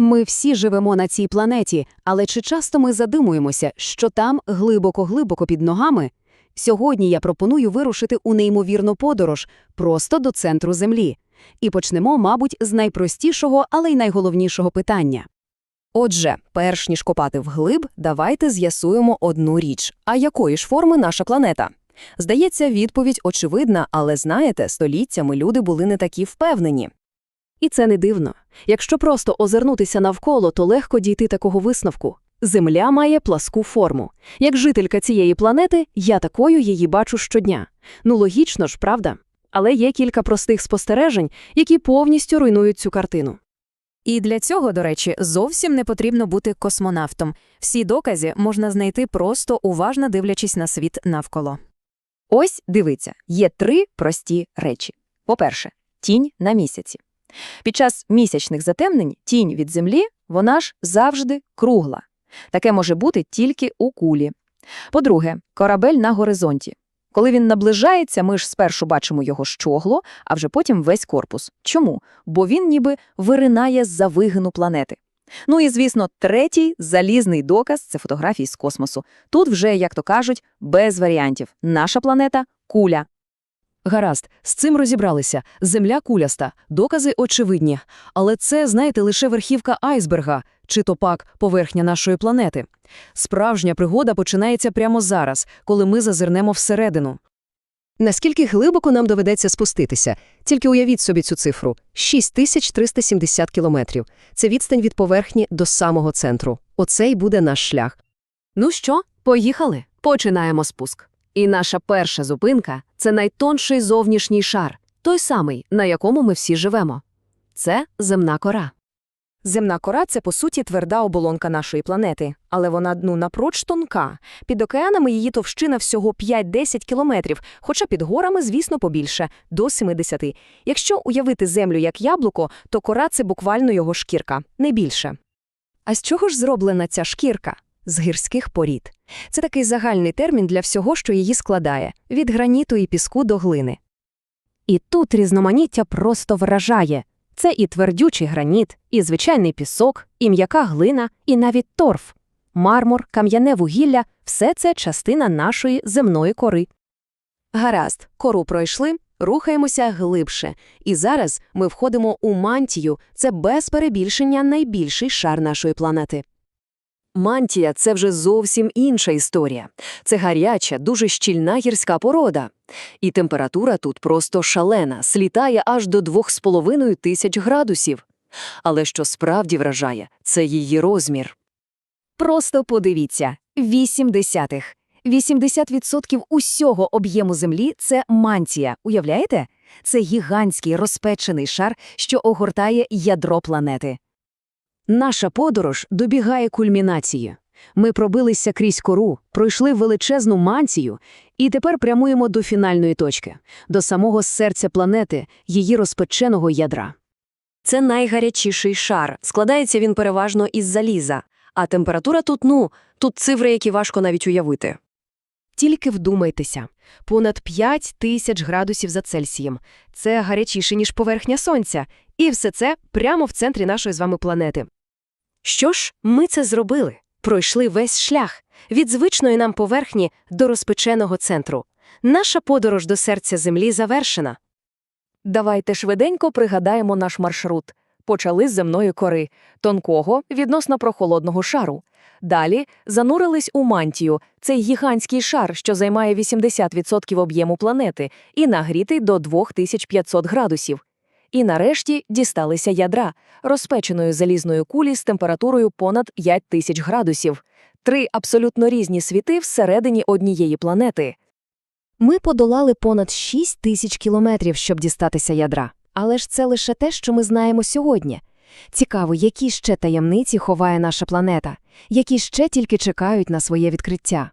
Ми всі живемо на цій планеті, але чи часто ми задумуємося, що там глибоко-глибоко під ногами? Сьогодні я пропоную вирушити у неймовірну подорож просто до центру Землі. І почнемо, мабуть, з найпростішого, але й найголовнішого питання. Отже, перш ніж копати вглиб, давайте з'ясуємо одну річ. А якої ж форми наша планета? Здається, відповідь очевидна, але знаєте, століттями люди були не такі впевнені. І це не дивно. Якщо просто озирнутися навколо, то легко дійти такого висновку. Земля має пласку форму. Як жителька цієї планети, я такою її бачу щодня. Ну логічно ж, правда? Але є кілька простих спостережень, які повністю руйнують цю картину. І для цього, до речі, зовсім не потрібно бути космонавтом. Всі докази можна знайти просто уважно дивлячись на світ навколо. Ось, дивіться, є три прості речі. По-перше, тінь на місяці. Під час місячних затемнень тінь від Землі, вона ж завжди кругла. Таке може бути тільки у кулі. По-друге, корабель на горизонті. Коли він наближається, ми ж спершу бачимо його щогло, а вже потім весь корпус. Чому? Бо він ніби виринає з-за вигину планети. Ну і, звісно, третій залізний доказ це фотографії з космосу. Тут вже, як то кажуть, без варіантів. Наша планета куля. Гаразд, з цим розібралися. Земля куляста, докази очевидні. Але це, знаєте, лише верхівка айсберга, чи то пак поверхня нашої планети. Справжня пригода починається прямо зараз, коли ми зазирнемо всередину. Наскільки глибоко нам доведеться спуститися? Тільки уявіть собі цю цифру – 6370 кілометрів. Це відстань від поверхні до самого центру. Оце й буде наш шлях. Ну що, поїхали? Починаємо спуск. І наша перша зупинка – це найтонший зовнішній шар, той самий, на якому ми всі живемо. Це земна кора. Земна кора це, по суті, тверда оболонка нашої планети, але вона ну, напроч тонка. Під океанами її товщина всього 5-10 кілометрів, хоча під горами, звісно, побільше – до 70. Якщо уявити землю як яблуко, то кора – це буквально його шкірка, не більше. А з чого ж зроблена ця шкірка? З гірських порід. Це такий загальний термін для всього, що її складає – від граніту і піску до глини. І тут різноманіття просто вражає. Це і твердючий граніт, і звичайний пісок, і м'яка глина, і навіть торф. Мармур, кам'яне вугілля – все це частина нашої земної кори. Гаразд, кору пройшли, рухаємося глибше. І зараз ми входимо у мантію – це без перебільшення найбільший шар нашої планети. Мантія – це вже зовсім інша історія. Це гаряча, дуже щільна гірська порода. І температура тут просто шалена, слітає аж до 2,5 тисяч градусів. Але що справді вражає – це її розмір. Просто подивіться – 8 десятих. 80% усього об'єму Землі – це мантія, уявляєте? Це гігантський розпечений шар, що огортає ядро планети. Наша подорож добігає кульмінації. Ми пробилися крізь кору, пройшли величезну мантію і тепер прямуємо до фінальної точки, до самого серця планети, її розпеченого ядра. Це найгарячіший шар. Складається він переважно із заліза, а температура тут, ну, тут цифри, які важко навіть уявити. Тільки вдумайтеся. Понад 5 тисяч градусів за Цельсієм. Це гарячіше, ніж поверхня Сонця. І все це прямо в центрі нашої з вами планети. Що ж, ми це зробили. Пройшли весь шлях від звичної нам поверхні до розпеченого центру. Наша подорож до серця Землі завершена. Давайте швиденько пригадаємо наш маршрут. Почали з земної кори, тонкого, відносно прохолодного шару. Далі занурились у мантію, цей гігантський шар, що займає 80% об'єму планети, і нагрітий до 2500 градусів. І нарешті дісталися ядра, розпеченої залізної кулі з температурою понад 5000 градусів. Три абсолютно різні світи всередині однієї планети. Ми подолали понад 6 тисяч кілометрів, щоб дістатися ядра. Але ж це лише те, що ми знаємо сьогодні. Цікаво, які ще таємниці ховає наша планета, які ще тільки чекають на своє відкриття.